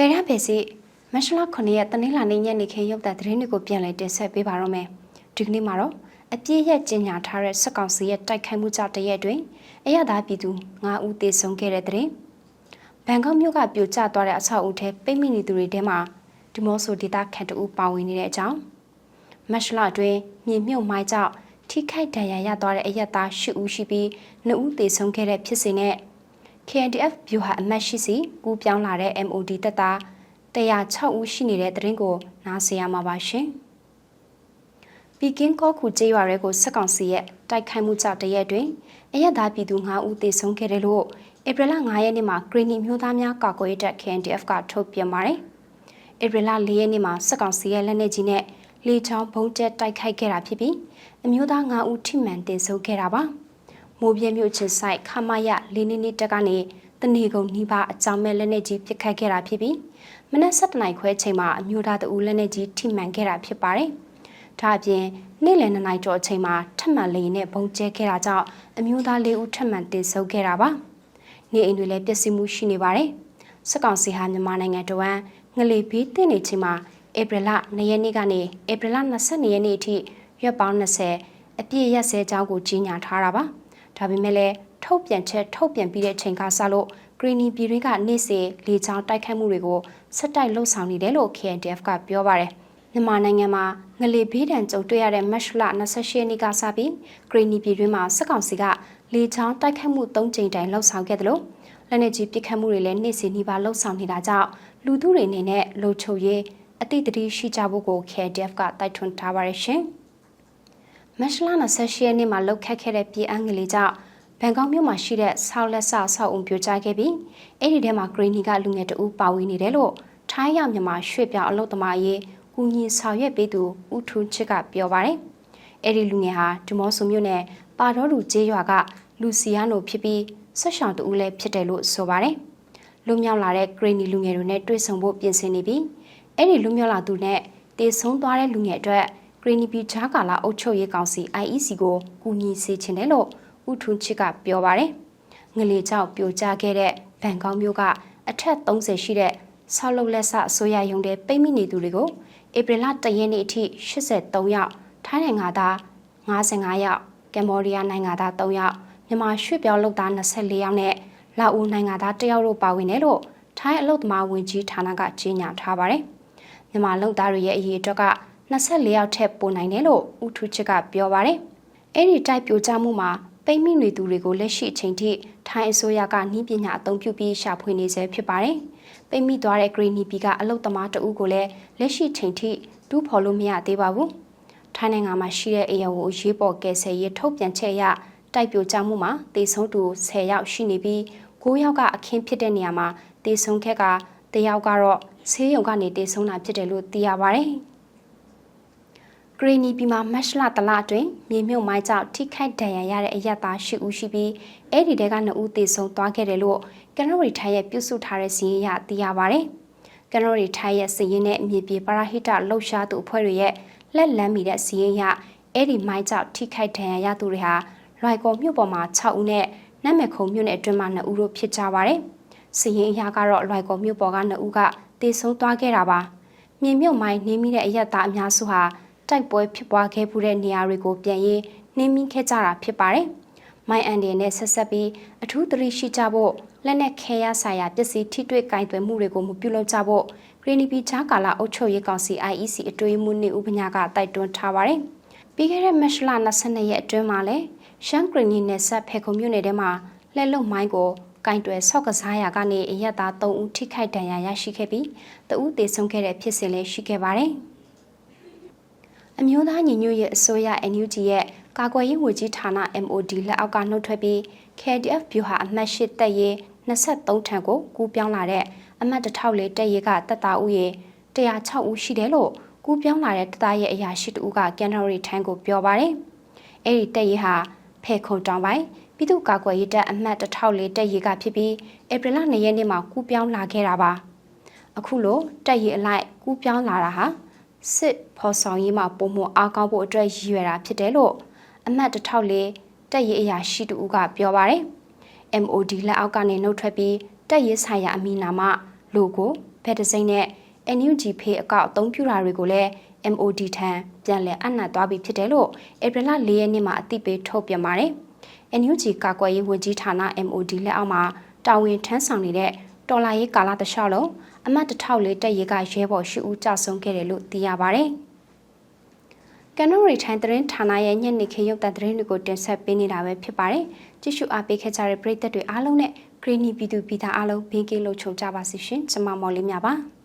တေရပဲစီမက်ရှလာ9ရက်တနင်္လာနေ့ညနေခင်းရုပ်သံသတင်းတွေကိုပြန်လည်တင်ဆက်ပေးပါတော့မယ်ဒီကနေ့မှာတော့အပြည့်ရဲ့ကျင်ညာထားတဲ့စစ်ကောင်စီရဲ့တိုက်ခိုက်မှုကြောင့်တရက်တွင်အရသာပြည်သူ9ဦးသေဆုံးခဲ့တဲ့တဲ့ဘန်ကောက်မြို့ကပြိုကျသွားတဲ့အဆောက်အဦထဲပိတ်မိနေသူတွေထဲမှာဒီမော့ဆိုဒေတာခန့်တူပါဝင်နေတဲ့အကြောင်းမက်ရှလာတွင်မြေမြုပ်မိုင်းကြောင့်ထိခိုက်ဒဏ်ရာရသွားတဲ့အရက်သား10ဦးရှိပြီး2ဦးသေဆုံးခဲ့တဲ့ဖြစ်စဉ်နဲ့ KNDF ဗျူဟာအမတ်ရှိစီကူးပြောင်းလာတဲ့ MOD တပ်သား106ဦးရှိနေတဲ့တရင်ကိုနားဆင်ရမှာပါရှင်။ပီကင်းကောခုကျေးရွာတွေကိုစစ်ကောင်စီရဲ့တိုက်ခိုက်မှုကြောင့်တရက်တွင်အရက်သားပြည်သူ9ဦးသေဆုံးခဲ့တယ်လို့ဧပြီလ9ရက်နေ့မှာဂရီနီမျိုးသားများကာကွယ်ရေးတပ် KNDF ကထုတ်ပြန်ပါတယ်။ဧပြီလ4ရက်နေ့မှာစစ်ကောင်စီရဲ့လက်နက်ကြီးနဲ့လေချောင်းဘုံကျက်တိုက်ခိုက်ခဲ့တာဖြစ်ပြီးအမျိုးသား9ဦးထိမှန်တင်ဆုံးခဲ့တာပါ။ မိုးပြင်းမြို့ချစ်ဆိုင်ခမရလေးနေနေတက်ကနေတနေကုန်နှီးပါအကြောင်းမဲ့လက်နက်ကြီးပစ်ခတ်ခဲ့တာဖြစ်ပြီးမနက်7:00နာရီခွဲချိန်မှာအမျိုးသားတဦးလက်နက်ကြီးထိမှန်ခဲ့တာဖြစ်ပါတယ်။ဒါအပြင်နေ့လယ်2နာရီကျော်အချိန်မှာထပ်မံလေရင်နဲ့ဘုံကျဲခဲ့တာကြောင့်အမျိုးသား၄ဦးထပ်မံတင်ဆုံးခဲ့တာပါ။နေအိမ်တွေလည်းပျက်စီးမှုရှိနေပါတယ်။စစ်ကောင်စီဟာမြန်မာနိုင်ငံတဝန်းငလေဘေးတင်နေချိန်မှာဧပြီလ2ရက်နေ့ကနေဧပြီလ22ရက်နေ့အထိရက်ပေါင်း20အပြည့်ရက်စဲကြောင်းကိုကြီးညာထားတာပါ။ ဒါပေမဲ့လည်းထုတ်ပြန်ချက်ထုတ်ပြန်ပြီးတဲ့ချိန်ကစလို့ဂရီနီပြည်တွင်းကနေ့စဉ်လေကြောင်းတိုက်ခိုက်မှုတွေကိုဆက်တိုက်လှုပ်ဆောင်နေတယ်လို့ KNDF ကပြောပါတယ်။မြန်မာနိုင်ငံမှာငလေဘေးဒဏ်ကြုံတွေ့ရတဲ့မတ်လ28ရက်နေ့ကစပြီးဂရီနီပြည်တွင်းမှာစစ်ကောင်စီကလေကြောင်းတိုက်ခိုက်မှု၃ကြိမ်တိုင်လှုပ်ဆောင်ခဲ့တယ်လို့လက်နက်ကြီးပစ်ခတ်မှုတွေလည်းနေ့စဉ်နှီးပါလှုပ်ဆောင်နေတာကြောင့်လူသူတွေအနေနဲ့လှုပ်ချုပ်ရေးအတိတ်တတိရှိကြဖို့ကို KNDF ကတိုက်တွန်းထားပါတယ်ရှင်။ မတ်လ28ရက်နေ့မှာလှုပ်ခတ်ခဲ့တဲ့ပြည်အငလေးကြောင့်ဘန်ကောက်မြို့မှာရှိတဲ့ဆောက်လက်ဆဆောက်အုံပြိုကျခဲ့ပြီးအဲ့ဒီထဲမှာဂရီနီကလူငယ်တဦးပါဝင်နေတယ်လို့ထိုင်းရောက်မြန်မာရွှေ့ပြောင်းအလုပ်သမားရေးကူညီဆောင်ရွက်ပေးသူဦးထူးချစ်ကပြောပါတယ်။အဲ့ဒီလူငယ်ဟာဒီမော့ဆိုမြို့နယ်ပါတော်လူကျေးရွာကလူစီယာနိုဖြစ်ပြီးဆက်ဆောင်တူလည်းဖြစ်တယ်လို့ဆိုပါတယ်။လူမြောက်လာတဲ့ဂရီနီလူငယ်တွေနဲ့တွေ့ဆုံဖို့ပြင်ဆင်နေပြီးအဲ့ဒီလူမြောက်လာသူနဲ့တေဆုံးသွားတဲ့လူငယ်အတွက် ဂရီနီပီချာကာလာအုပ်ချုပ်ရေးကောင်စီ IEC ကိုကူညီစေချင်တယ်လို့ဦးထွန်းချစ်ကပြောပါတယ်။ငလေကြောင့်ပြိုကျခဲ့တဲ့ဘန်ကောက်မြို့ကအထက်30ရှိတဲ့ဆောက်လုပ်လက်ဆအစိုးရရုံးတဲ့ပိတ်မိနေသူတွေကိုဧပြီလ1ရက်နေ့အထိ83ယောက်ထိုင်းနိုင်ငံသား55ယောက်ကမ်ဘောဒီးယားနိုင်ငံသား3ယောက်မြန်မာရွှေ့ပြောင်းလုပ်သား24ယောက်နဲ့လာအိုနိုင်ငံသား1ယောက်တို့ပါဝင်တယ်လို့ထိုင်းအလုပ်သမားဝန်ကြီးဌာနကကြေညာထားပါတယ်။မြန်မာလုပ်သားတွေရဲ့အရေးအတွက်က 24ယောက်ထက်ပိုနိုင်တယ်လို့ဦးထူးချစ်ကပြောပါတယ်။အဲ့ဒီတိုက်ပြိုကျမှုမှာပိတ်မိနေသူတွေကိုလက်ရှိအချိန်ထိထိုင်းအစိုးရကနှီးပညာအသုံးပြုပြီးရှာဖွေနေဆဲဖြစ်ပါတယ်။ပိတ်မိသွားတဲ့ Green Nippi ကအလုတ်သမားတအုပ်ကိုလည်းလက်ရှိချိန်ထိတူးဖော်လို့မရသေးပါဘူး။ထိုင်းနိုင်ငံမှာရှိတဲ့အေယာကိုရေးပေါ်ကယ်ဆယ်ရေးထုတ်ပြန်ချက်အရတိုက်ပြိုကျမှုမှာတေဆုံးသူ10ယောက်ရှိနေပြီး9ယောက်ကအခင်းဖြစ်တဲ့နေရာမှာတေဆုံးခက်ကတယောက်ကတော့ဆေးရုံကနေတေဆုံးတာဖြစ်တယ်လို့သိရပါတယ်။ ဂရီနီပြည်မှာမတ်လတလအတွင်းမြေမြုပ်မိုင်းကြောင့်ထိခိုက်ဒဏ်ရာရတဲ့အရက်သား၈ဦးရှိပြီးအဲ့ဒီတဲက2ဦးသေဆုံးသွားခဲ့တယ်လို့ကနရီထိုင်ရဲ့ပြုစုထားတဲ့စီးရင်ရသိရပါဗျ။ကနရီထိုင်ရဲ့စီးရင်နဲ့မြေပြေပရာဟိတလှုပ်ရှားသူအဖွဲ့တွေရဲ့လက်လန်းမီတဲ့စီးရင်ရအဲ့ဒီမိုင်းကြောင့်ထိခိုက်ဒဏ်ရာရသူတွေဟာလွိုက်ကော်မြို့ပေါ်မှာ6ဦးနဲ့နတ်မခုံမြို့နယ်အတွင်းမှာ2ဦးတို့ဖြစ်ကြပါတယ်။စီးရင်ရကတော့လွိုက်ကော်မြို့ပေါ်က2ဦးကသေဆုံးသွားခဲ့တာပါ။မြေမြုပ်မိုင်းနေမိတဲ့အရက်သားအများစုဟာ တိုက်ပွဲဖြစ်ပွားခဲ့မှုတဲ့နေရာတွေကိုပြန်ရေးနှင်းမိခဲ့ကြတာဖြစ်ပါတယ်။မိုင်းအန်ဒီနဲ့ဆက်ဆက်ပြီးအထူးသတိရှိကြဖို့လက်နက်ခဲရဆိုင်ရာပစ္စည်းထိတွေ့ကင်သွယ်မှုတွေကိုမပြုလုပ်ကြဖို့ဂရီနီပီချာကာလာအုပ်ချုပ်ရေးကောင်စီ IEC အတွေ့အမှုနေဥပညာကတိုက်တွန်းထားပါတယ်။ပြီးခဲ့တဲ့မတ်လ22ရက်အတွင်းမှာလည်းရှမ်းဂရီနီနယ်ဆက်ဖေခုံမြို့နယ်ထဲမှာလက်လုံမိုင်းကိုကင်တွယ်ဆော့ကစားရာကနေအရက်သား3ဦးထိခိုက်ဒဏ်ရာရရှိခဲ့ပြီးတဦးသေဆုံးခဲ့တဲ့ဖြစ်စဉ်လည်းရှိခဲ့ပါတယ်။ အမျိုးသားညီညွတ်ရေးအစိုးရ NUG ရဲ့ကာကွယ်ရေးဝန်ကြီးဌာန MOD လက်အောက်ကနှုတ်ထွက်ပြီး KDF ဗျူဟာအမှတ်၈တပ်ရေး23ထံကိုကူးပြောင်းလာတဲ့အမှတ်တထောက်လေးတပ်ရေးကတပ်သားဦးရေ106ဦးရှိတယ်လို့ကူးပြောင်းလာတဲ့တပ်သားရဲ့အရာရှိတဦးကကန်တော်ရီထန်းကိုပြောပါတယ်။အဲ့ဒီတပ်ရေးဟာဖဲခုံတောင်ပိုင်းပြည်သူ့ကာကွယ်ရေးတပ်အမှတ်တထောက်လေးတပ်ရေးကဖြစ်ပြီးဧပြီလ2ရက်နေ့မှာကူးပြောင်းလာခဲ့တာပါ။အခုလိုတပ်ရေးအလိုက်ကူးပြောင်းလာတာဟာ စစ်ဖော်ဆောင်ရေးမှာပုံမအားကောင်းဖို့အတွက်ရည်ရွယ်တာဖြစ်တယ်လို့အမတ်တထောက်လေးတက်ရေးအရာရှိတူကပြောပါတယ်။ MOD လက်အောက်ကနေနှုတ်ထွက်ပြီးတက်ရေးဆိုင်ရာအမည်နာမ logo ဖက်ဒစိမ့်နဲ့ NUG ဖေးအကောက်အသုံးပြုတာတွေကိုလည်း MOD ထံပြန်လည်အနှံ့သွားပြီဖြစ်တယ်လို့ဧပြီလ၄ရက်နေ့မှာအသိပေးထုတ်ပြန်ပါတယ်။ NUG ကာကွယ်ရေးဝန်ကြီးဌာန MOD လက်အောက်မှာတာဝန်ထမ်းဆောင်နေတဲ့ တော်လာရေးကာလတလျှောက်လုံးအမတ်တစ်ထောက်လေးတက်ရေးကရဲဘော်ရှိဦးကြဆုံးခဲ့တယ်လို့သိရပါတယ်။ကန်နိုရီထိုင်းသတင်းဌာနရဲ့ညနေခင်းရုပ်သံသတင်းတွေကိုတင်ဆက်ပေးနေတာပဲဖြစ်ပါတယ်။ကြည့်ရှုအားပေးခဲ့ကြတဲ့ပရိသတ်တွေအားလုံးနဲ့ဂရီနီပြည်သူပြည်သားအားလုံးဘေးကင်းလုံခြုံကြပါစေရှင်။ကျွန်မမော်လေးမြပါ။